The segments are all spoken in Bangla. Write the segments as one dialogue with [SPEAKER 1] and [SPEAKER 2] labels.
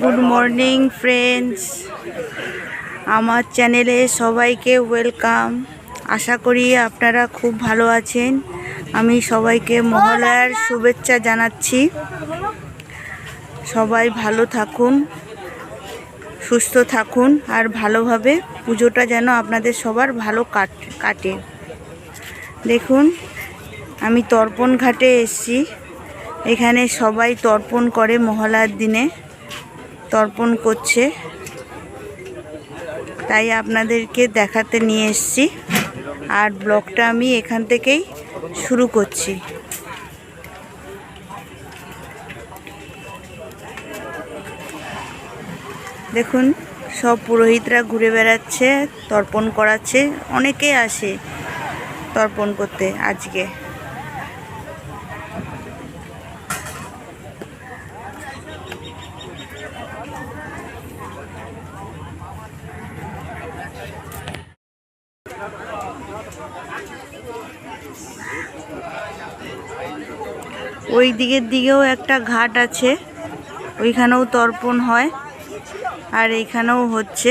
[SPEAKER 1] গুড মর্নিং ফ্রেন্ডস আমার চ্যানেলে সবাইকে ওয়েলকাম আশা করি আপনারা খুব ভালো আছেন। আমি সবাইকে মহালয়ার শুভেচ্ছা জানাচ্ছি। সবাই ভালো থাকুন, সুস্থ থাকুন, আর ভালোভাবে পুজোটা যেন আপনাদের সবার ভালো কাট, কাটে। দেখুন আমি তর্পণ ঘাটে এসেছি। এখানে সবাই তর্পণ করে মহলার দিনে। তর্পণ করছে। তাই আপনাদেরকে দেখাতে নিয়ে এসেছি। আর ব্লগটা আমি এখান থেকেই শুরু করছি। দেখুন, সব পুরোহিতরা ঘুরে বেড়াচ্ছে, তর্পণ করাচ্ছে। অনেকে আসে তর্পণ করতে আজকে। ওই দিকের দিকেও একটা ঘাট আছে। ওইখানেও তর্পণ হয় আর এইখানেও হচ্ছে।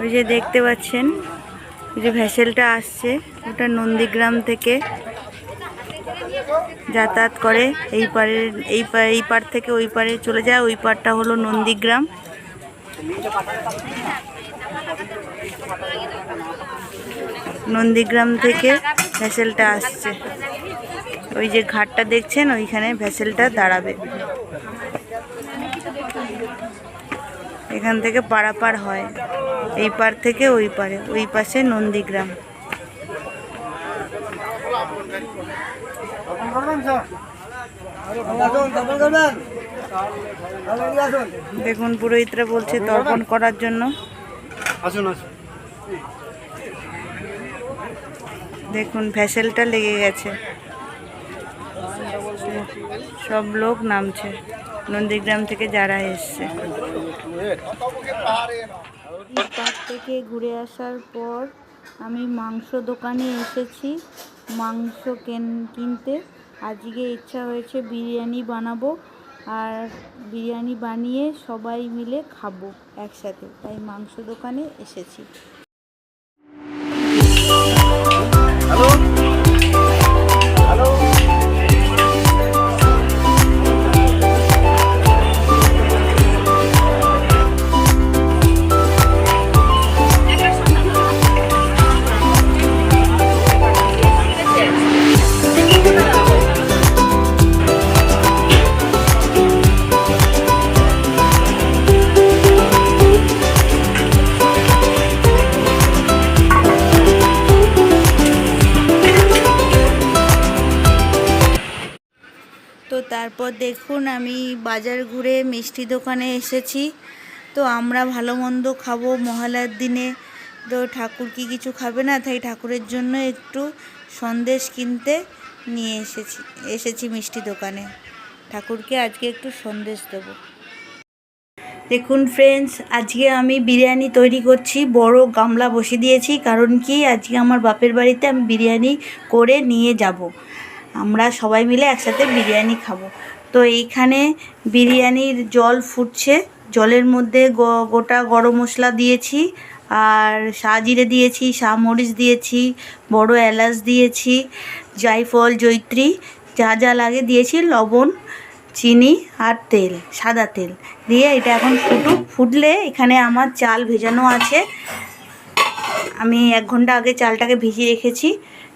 [SPEAKER 1] ওই যে দেখতে পাচ্ছেন যে ভেসেলটা আসছে, ওটা নন্দীগ্রাম থেকে। যাতায়াত করে। এই পারের এই পার এই পার থেকে ওই পারে চলে যায়। ওই পারটা হলো নন্দীগ্রাম। নন্দীগ্রাম থেকে ভেসেলটা আসছে। ওই যে ঘাটটা দেখছেন, ওইখানে ভেসেলটা দাঁড়াবে। এখান থেকে পারাপার হয়। এই পার থেকে ওই পারে, ওই পাশে নন্দীগ্রাম। দেখুন পুরোহিতরা বলছে তর্পণ করার জন্য।
[SPEAKER 2] আসুন আসুন।
[SPEAKER 1] দেখুন ভ্যাসেলটা লেগে গেছে। সব লোক নামছে। নন্দীগ্রাম থেকে যারা এসছে। পার্ক থেকে ঘুরে আসার পর আমি মাংস দোকানে এসেছি। মাংস কেন কিনতে। আজকে ইচ্ছা হয়েছে বিরিয়ানি বানাবো আর বিরিয়ানি বানিয়ে সবাই মিলে খাব একসাথে। তাই মাংস দোকানে এসেছি। তারপর দেখুন আমি বাজার ঘুরে মিষ্টি দোকানে এসেছি। তো আমরা ভালো মন্দ খাব মহালয়ার দিনে। তো ঠাকুর কি কিছু খাবে না? তাই ঠাকুরের জন্য একটু সন্দেশ কিনতে নিয়ে এসেছি এসেছি মিষ্টি দোকানে। ঠাকুরকে আজকে একটু সন্দেশ দেবো। দেখুন ফ্রেন্ডস আজকে আমি বিরিয়ানি তৈরি করছি। বড় গামলা বসে দিয়েছি। কারণ কি? আজকে আমার বাপের বাড়িতে আমি বিরিয়ানি করে নিয়ে যাব। আমরা সবাই মিলে একসাথে বিরিয়ানি খাব। তো এইখানে বিরিয়ানির জল ফুটছে। জলের মধ্যে গোটা গরম মশলা দিয়েছি, আর সাজিরে দিয়েছি মরিচ দিয়েছি, বড় এলাচ দিয়েছি জায়ফল জৈত্রী যা যা লাগে দিয়েছি, লবণ, চিনি আর তেল, সাদা তেল। দিয়ে এটা এখন ফুটুক ফুটলে এখানে আমার চাল ভেজানো আছে। আমি এক ঘণ্টা আগে চালটাকে ভিজিয়ে রেখেছি।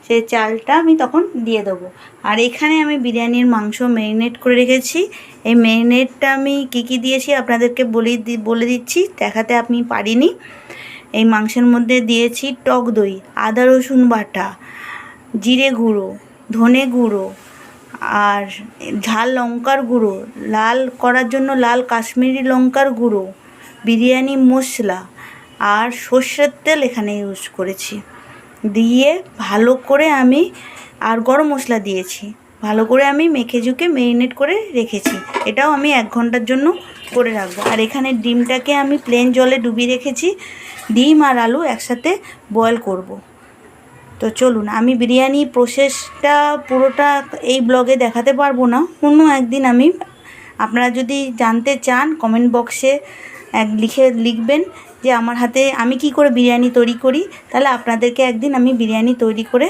[SPEAKER 1] সেই চালটা আমি তখন দিয়ে দেবো। আর এখানে আমি বিরিয়ানির মাংস ম্যারিনেট করে রেখেছি। এই ম্যারিনেটটা আমি কী কী দিয়েছি আপনাদেরকে বলে বলে দিচ্ছি। দেখাতে আমি পারিনি। এই মাংসের মধ্যে দিয়েছি টক দই, আদা রসুন বাটা, জিরে গুঁড়ো, ধনে গুঁড়ো আর ঝাল লঙ্কার গুঁড়ো। লাল করার জন্য লাল কাশ্মীরি লঙ্কার গুঁড়ো, বিরিয়ানি মশলা আর সর্ষের তেল এখানে ইউজ করেছি। দিয়ে ভালো করে আমি আর গরম মশলা দিয়েছি। ভালো করে আমি মেখে ঝুঁকে মেরিনেট করে রেখেছি। এটাও আমি এক ঘণ্টার জন্য করে রাখব। আর এখানে ডিমটাকে আমি প্লেন জলে ডুবিয়ে রেখেছি। ডিম আর আলু একসাথে বয়েল করব। তো চলুন, আমি বিরিয়ানি প্রসেসটা পুরোটা এই ব্লগে দেখাতে পারব না। অন্য একদিন আমি, আপনারা যদি জানতে চান কমেন্ট বক্সে এক লিখে লিখবেন। যে আমার হাতে আমি কি করে বিরিয়ানি তৈরি করি, তাহলে আপনাদেরকে একদিন আমি বিরিয়ানি তৈরি করে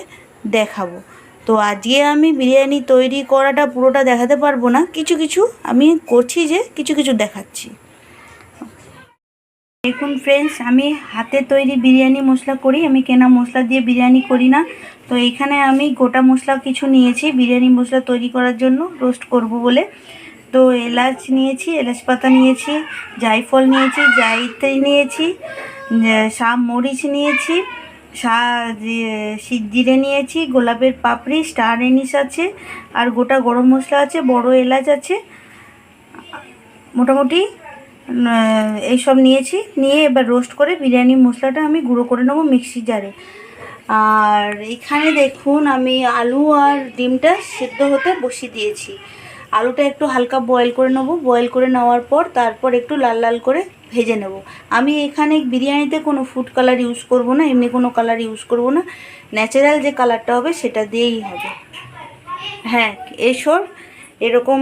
[SPEAKER 1] দেখাবো। তো আজকে আমি বিরিয়ানি তৈরি করাটা পুরোটা দেখাতে পারব না, কিছু কিছু আমি করছি যে কিছু কিছু দেখাচ্ছি। দেখুন ফ্রেন্ডস আমি হাতে তৈরি বিরিয়ানি মশলা করি, আমি কেনা মশলা দিয়ে বিরিয়ানি করি না। তো এখানে আমি গোটা মশলা কিছু নিয়েছি, বিরিয়ানি মশলা তৈরি করার জন্য রোস্ট করব বলে। তো এলাচ নিয়েছি, এলাচ পাতা নিয়েছি জায়ফল নিয়েছি জায়িত্রী নিয়েছি শাম মরিচ নিয়েছি জিরে নিয়েছি, গোলাপের পাপড়ি, স্টার এনিস আছে, আর গোটা গরম মশলা আছে, বড় এলাচ আছে, মোটামুটি এইসব নিয়েছি, নিয়ে এবার রোস্ট করে বিরিয়ানি মশলাটা আমি গুঁড়ো করে নেব মিক্সি জারে। আর এখানে দেখুন আমি আলু আর ডিমটা সেদ্ধ হতে বসিয়ে দিয়েছি। আলুটা একটু হালকা বয়েল করে নেব। বয়েল করে নেওয়ার পর তারপর একটু লাল লাল করে ভেজে নেব। আমি এখানে বিরিয়ানিতে কোনো ফুড কালার ইউজ করব না, এমনি কোনো কালার ইউজ করব না। ন্যাচারাল যে কালারটা হবে সেটা দিয়েই হবে। হ্যাঁ এসর, এরকম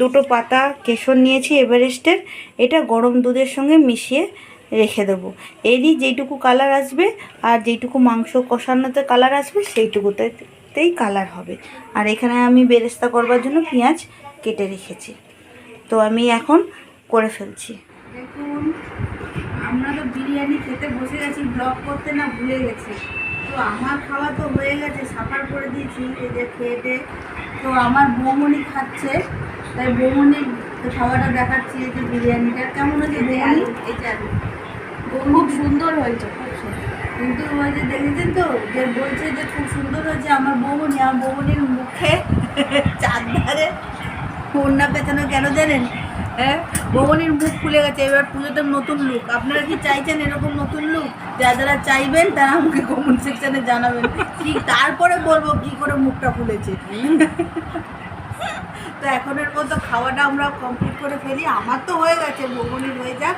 [SPEAKER 1] দুটো পাতা কেশর নিয়েছি, এভারেস্টের। এটা গরম দুধের সঙ্গে মিশিয়ে রেখে দেবো। এরই যেইটুকু কালার আসবে আর যেইটুকু মাংস কষানোতে কালার আসবে সেইটুকুতেই কালার হবে। আর এখানে আমি বেরেস্তা করবার জন্য পেঁয়াজ কেটে রেখেছি। তো আমি এখন করে ফেলছি। দেখুন আমরা তো বিরিয়ানি খেতে বসে গেছি ব্লগ করতে না ভুলে গেছি। তো আমার খাওয়া তো হয়ে গেছে সাফার করে দিয়েছি এই যে খেয়েতে তো আমার বৌমনি খাচ্ছে তাই বৌমনির খাওয়াটা দেখাচ্ছি এই যে বিরিয়ানিটা। কেমন হয়েছে? বৌমনি এই যে খুব সুন্দর হয়েছে কিন্তু ওই যে দেখেছেন তো, যে বলছে যে খুব সুন্দর হয়েছে আমার বৌমনি আমার বৌমনির মুখে চারধারে কন্যা পেছানো কেন জানেন? হ্যাঁ? বৌমনির মুখ খুলে গেছে, এবার পুজোতে নতুন লুক আপনারা কি চাইছেন এরকম নতুন লুক যা যারা চাইবেন, তারা আমাকে কমেন্ট সেকশানে জানাবেন কি তারপরে বলব কি করে মুখটা খুলেছে তো এখনের মতো খাওয়াটা আমরা কমপ্লিট করে ফেলি। আমার তো হয়ে গেছে বৌমনির হয়ে যাক।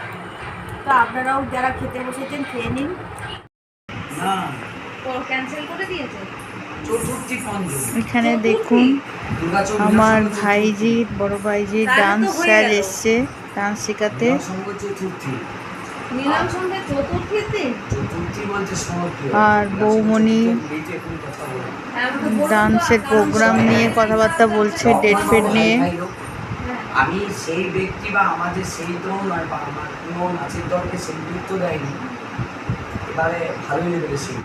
[SPEAKER 1] তো আপনারাও যারা খেতে বসেছেন, খেয়ে নিন। এখানে দেখুন আমার ভাইজি বড় ভাইজি ডান্স
[SPEAKER 3] হয়ে
[SPEAKER 1] স্যার এসছে ডান্স শেখাতে। আর বৌমণি ডান্সের প্রোগ্রাম নিয়ে কথাবার্তা বলছে ডেট ফেট নিয়ে।
[SPEAKER 4] আমি সেই ব্যক্তি বা আমাদের সেই তো নয় বা আমার কোনো নাচের দলকে সেই নৃত্য দেয়নি। এবারে ভালোই লেগেছে সেই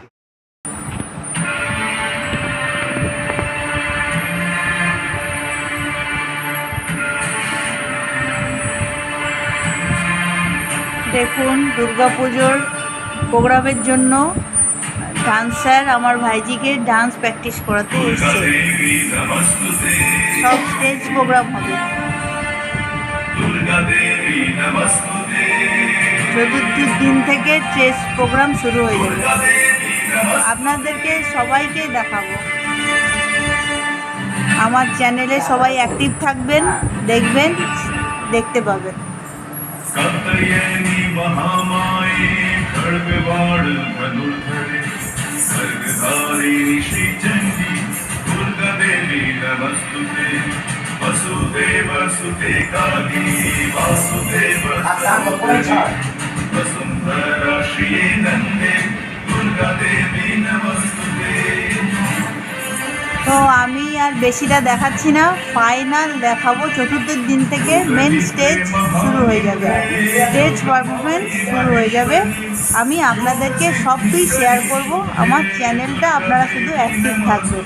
[SPEAKER 1] দেখুন দুর্গাপুজোর প্রোগ্রামের জন্য ডান্সার আমার ভাইজিকে ডান্স প্র্যাকটিস করাতে এসছে। সব স্টেজ প্রোগ্রাম হবে। চতুর্থীর দিন থেকে চেস প্রোগ্রাম শুরু হয়ে যাবে। আপনাদেরকে সবাইকে দেখাবো। আমার চ্যানেলে সবাই অ্যাক্টিভ থাকবেন, দেখবেন, দেখতে পাবেন।
[SPEAKER 5] বসুদেব সুতে কালী বাসুদেব खड्गधारिणी श्रीचण्डी दुर्गादेवी नमस्तुते वसुदेव सुते काली वासुदेव वसुन्धरा श्रिये नन्दे दुर्गादेवी नमस्तुते
[SPEAKER 1] তো আমি আর বেশিটা দেখাচ্ছি না ফাইনাল দেখাবো চতুর্থের দিন থেকে মেন স্টেজ শুরু হয়ে যাবে স্টেজ পারফরমেন্স শুরু হয়ে যাবে আমি আপনাদেরকে সবটাই শেয়ার করব আমার চ্যানেলটা আপনারা শুধু অ্যাক্টিভ থাকবেন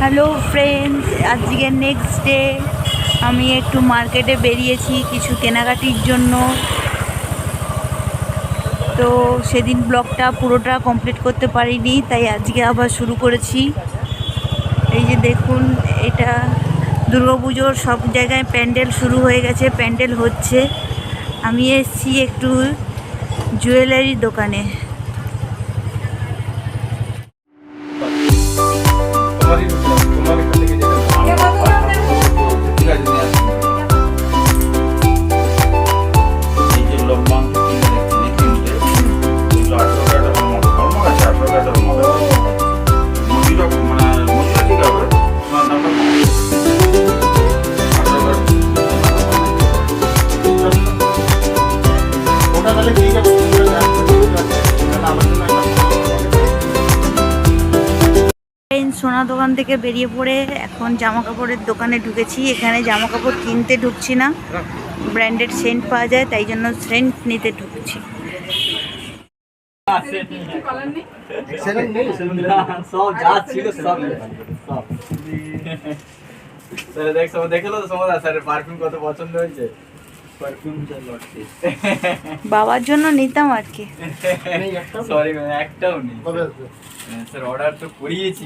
[SPEAKER 1] হ্যালো ফ্রেন্ডস আজকে নেক্সট ডে আমি একটু মার্কেটে বেরিয়েছি কিছু কেনাকাটির জন্য তো সেদিন ব্লগটা পুরোটা কমপ্লিট করতে পারিনি, তাই আজকে আবার শুরু করেছি। এই যে দেখুন, এটা দুর্গাপুজোর সব জায়গায় প্যান্ডেল শুরু হয়ে গেছে, প্যান্ডেল হচ্ছে। আমি এসছি একটু জুয়েলারির দোকানে। সোনা দোকান থেকে বেরিয়ে পড়ে এখন জামা কাপড়ের দোকানে ঢুকেছি। এখানে জামা কাপড় কিনতে ঢুকছি না। ব্র্যান্ডেড সেন্ট পাওয়া যায়, তাই জন্য সেন্ট নিতে ঢুকছি।
[SPEAKER 6] দেখ তো স্যারের পারফিউম কত পছন্দ হয়েছে।
[SPEAKER 1] বাবার জন্য নিতাম আর কি।
[SPEAKER 6] সরি একটাও নেই। স্যার অর্ডার তো করিয়েছি।